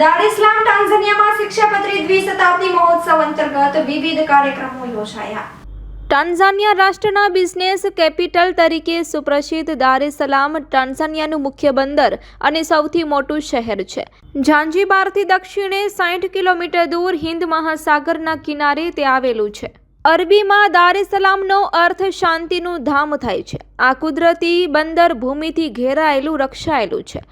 દાર ઇસ્લામ ટાન્ઝાનિયામાં શિક્ષાપત્રી દ્વિશતાબ્દી મહોત્સવ અંતર્ગત વિવિધ કાર્યક્રમો યોજાયા. ટાન્ઝાનિયા રાષ્ટ્રના બિઝનેસ કેપિટલ તરીકે સુપ્રસિદ્ધ દાર એ સલામ ટાન્ઝાનિયાનું મુખ્ય બંદર અને સૌથી મોટું શહેર છે. ઝાંઝીબારથી દક્ષિણે સાઠ કિલોમીટર દૂર હિન્દ મહાસાગરના કિનારે તે આવેલું છે. અરબીમાં દાર સલામનો અર્થ શાંતિનું ધામ થાય છે. આ કુદરતી બંદર ભૂમિથી ઘેરાયેલું, રક્ષાયેલું છે.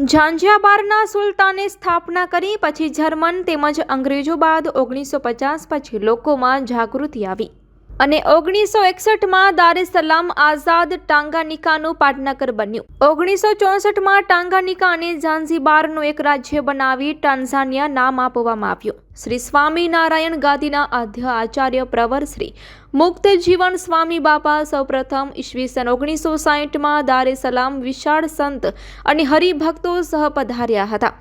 ઝાંઝિયાબારના સુલતાને સ્થાપના કરી, પછી જર્મન તેમજ અંગ્રેજો બાદ ઓગણીસો પચાસ પછી લોકોમાં જાગૃતિ આવી. અને ઓગણીસો એકસઠમાં દાર સલામ આઝાદ ટાંગાનિકાનું પાટનગર બન્યું. ઓગણીસો ચોસઠમાં ટાંગાનિકા અને ઝાંઝીબારનું એક રાજ્ય બનાવી ટાન્ઝાનિયા નામ આપવામાં આવ્યું. શ્રી સ્વામિનારાયણ ગાદીના આદ્ય આચાર્ય પ્રવર શ્રી મુક્ત જીવન સ્વામી બાપા સૌપ્રથમ ઈસવીસન ઓગણીસો સાહીઠમાં દારે સલામ વિશાળ સંત અને હરિભક્તો સહ પધાર્યા હતા.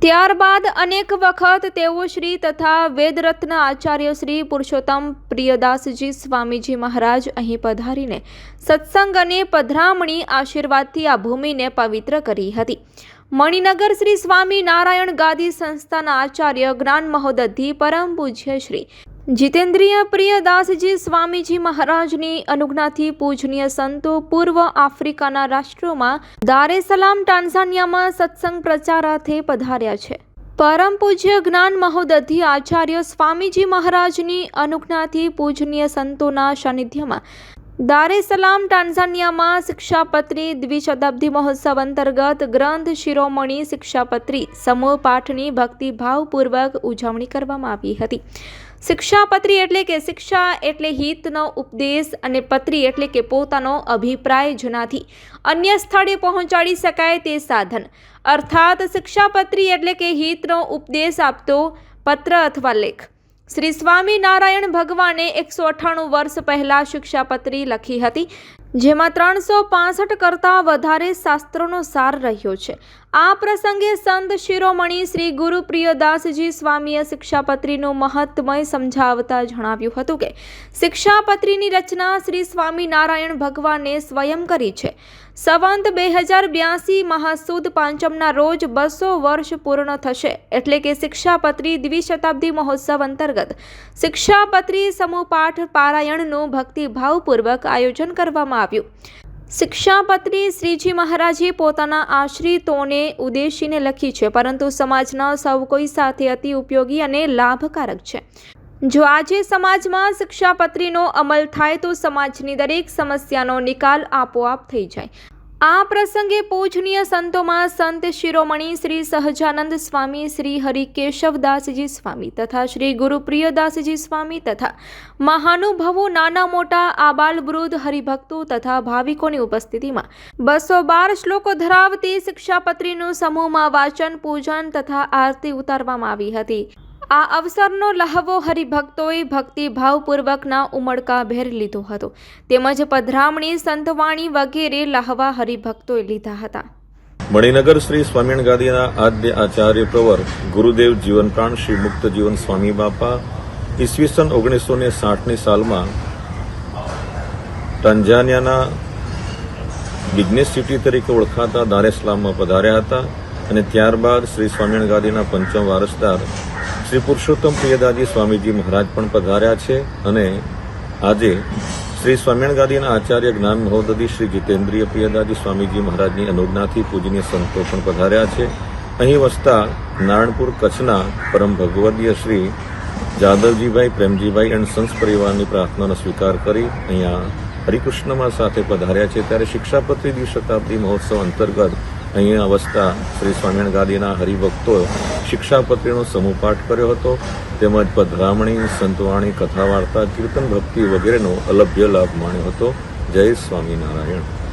ત્યારબાદ અનેક વખત તેઓ શ્રી તથા વેદરત્ન આચાર્ય શ્રી પુરુષોત્તમ પ્રિયદાસજી સ્વામીજી મહારાજ અહીં પધારીને સત્સંગ અને પધરામણી આશીર્વાદથી આ ભૂમિને પવિત્ર કરી હતી. મણિનગર શ્રી સ્વામી નારાયણ ગાદી સંસ્થાના આચાર્ય જ્ઞાન મહોદધિ પરમ પૂજ્ય શ્રી જીતેન્દ્રિય પ્રિયદાસજી સ્વામીજી મહારાજની અનુજ્ઞાથી પૂજનીય સંતો પૂર્વ આફ્રિકાના રાષ્ટ્રોમાં દારે સલામ ટાન્ઝાનિયામાં સત્સંગ પ્રચારાર્થે પધાર્યા છે. પરમ પૂજ્ય જ્ઞાન મહોદધિ આચાર્ય સ્વામીજી મહારાજની અનુજ્ઞાથી પૂજનીય સંતોના સાનિધ્યમાં દારે સલામ ટાન્ઝાનિયામાં શિક્ષાપત્રી દ્વિશતાબ્દી મહોત્સવ અંતર્ગત ગ્રંથ શિરોમણી શિક્ષાપત્રી સમૂહ પાઠની ભક્તિભાવપૂર્વક ઉજવણી કરવામાં આવી હતી. શિક્ષાપત્રી એટલે કે શિક્ષા એટલે હિતનો ઉપદેશ અને પત્રી એટલે કે પોતાનો અભિપ્રાય જેનાથી. અન્ય સ્થળે પહોંચાડી શકાય તે સાધન. અર્થાત શિક્ષાપત્રી એટલે કે હિતનો ઉપદેશ આપતો પત્ર અથવા લેખ. શ્રી સ્વામિનારાયણ ભગવાને એકસો અઠ્ઠાણું વર્ષ પહેલાં શિક્ષાપત્રી લખી હતી. જેમાં ત્રણસો પાસઠ કરતાં વધારે શાસ્ત્રોનો સાર રહ્યો છે. આ પ્રસંગે સંત શિરોમણી શ્રી ગુરુ પ્રિયદાસજી સ્વામીએ શિક્ષાપત્રીનું મહત્મય સમજાવતા જણાવ્યું હતું કે, શિક્ષાપત્રીની રચના શ્રી સ્વામિનારાયણ ભગવાને સ્વયં કરી છે. સંવંત બે હજાર બ્યાસી મહાસુદ પાંચમના રોજ બસો વર્ષ પૂર્ણ થશે એટલે કે શિક્ષાપત્રી દ્વિશતાબ્દી મહોત્સવ અંતર્ગત શિક્ષાપત્રી સમૂહ પાઠ પારાયણનું ભક્તિભાવપૂર્વક આયોજન કરવામાં આવ્યું શિક્ષાપત્રી શ્રીજી મહારાજે પોતાના આશ્રિતોને ઉદ્દેશીને લખી છે, પરંતુ સમાજના સૌ કોઈ સાથે અતિ ઉપયોગી અને લાભકારક છે. જો આજે સમાજમાં શિક્ષાપત્રીનો અમલ થાય તો સમાજની દરેક સમસ્યાનો નિકાલ આપોઆપ થઈ જાય. આ પ્રસંગે પૂજનીય સંતોમાં સંત શિરોમણી શ્રી સહજાનંદ સ્વામી, શ્રી હરિકેશવદાસજી સ્વામી તથા શ્રી ગુરુપ્રિયદાસજી સ્વામી તથા મહાનુભાવો નાના મોટા આબાલ વૃદ્ધ હરિભક્તો તથા ભાવિકોની ઉપસ્થિતિમાં બસો બાર શ્લોકો ધરાવતી શિક્ષાપત્રીનું સમૂહમાં વાંચન, પૂજન તથા આરતી ઉતારવામાં આવી હતી. આ અવસરનો લહાવો હરિભક્તોએ ભક્તિભાવપૂર્વકના ઉમળકાભેર લીધો હતો. તેમજ પધરામણી સંતવાણી વગેરે લહાવા હરિભક્તોએ લીધા હતા. મણિનગર શ્રી સ્વામિનારાયણ ગાદીના આદ્ય આચાર્ય પ્રવર ગુરુદેવ જીવનપ્રાણ શ્રી મુક્ત જીવન સ્વામી બાપા ઈસવીસન ઓગણીસો ને સાઠની સાલમાં ટાંઝાનિયાના બિઝનેસ સિટી તરીકે ઓળખાતા દારેસ્લામમાં પધાર્યા હતા અને ત્યારબાદ શ્રી સ્વામિનારાયણ ગાદીના પંચમ વારસદાર શ્રી પુરુષોત્તમ પ્રિયદાજી સ્વામીજી મહારાજ પણ પધાર્યા છે અને આજે શ્રી સ્વામિનારાયણ ગાદીના આચાર્ય જ્ઞાન મહોદધી શ્રી જીતેન્દ્રિય પ્રિયદાજી સ્વામીજી મહારાજની અનુજ્ઞાથી પૂજનીય સંતો પણ પધાર્યા છે. અહીં વસતા નારણપુર કચ્છના પરમ ભગવદીય શ્રી જાદવજીભાઈ, પ્રેમજીભાઈ એન્ડ સંસ પરિવારની પ્રાર્થનાનો સ્વીકાર કરી અહીંયા હરિકૃષ્ણમાં સાથે પધાર્યા છે. ત્યારે શિક્ષાપત્રી દ્વિશતાબ્દી મહોત્સવ અંતર્ગત અહીંયા વસતા શ્રી સ્વામિનારાયણ ગાદીના હરિભક્તોએ શિક્ષાપત્રીનો સમૂહપાઠ કર્યો હતો. તેમજ પધરામણી સંતવાણી કથા વાર્તા કીર્તન ભક્તિ વગેરેનો અલભ્ય લાભ માણ્યો હતો. જય સ્વામિનારાયણ.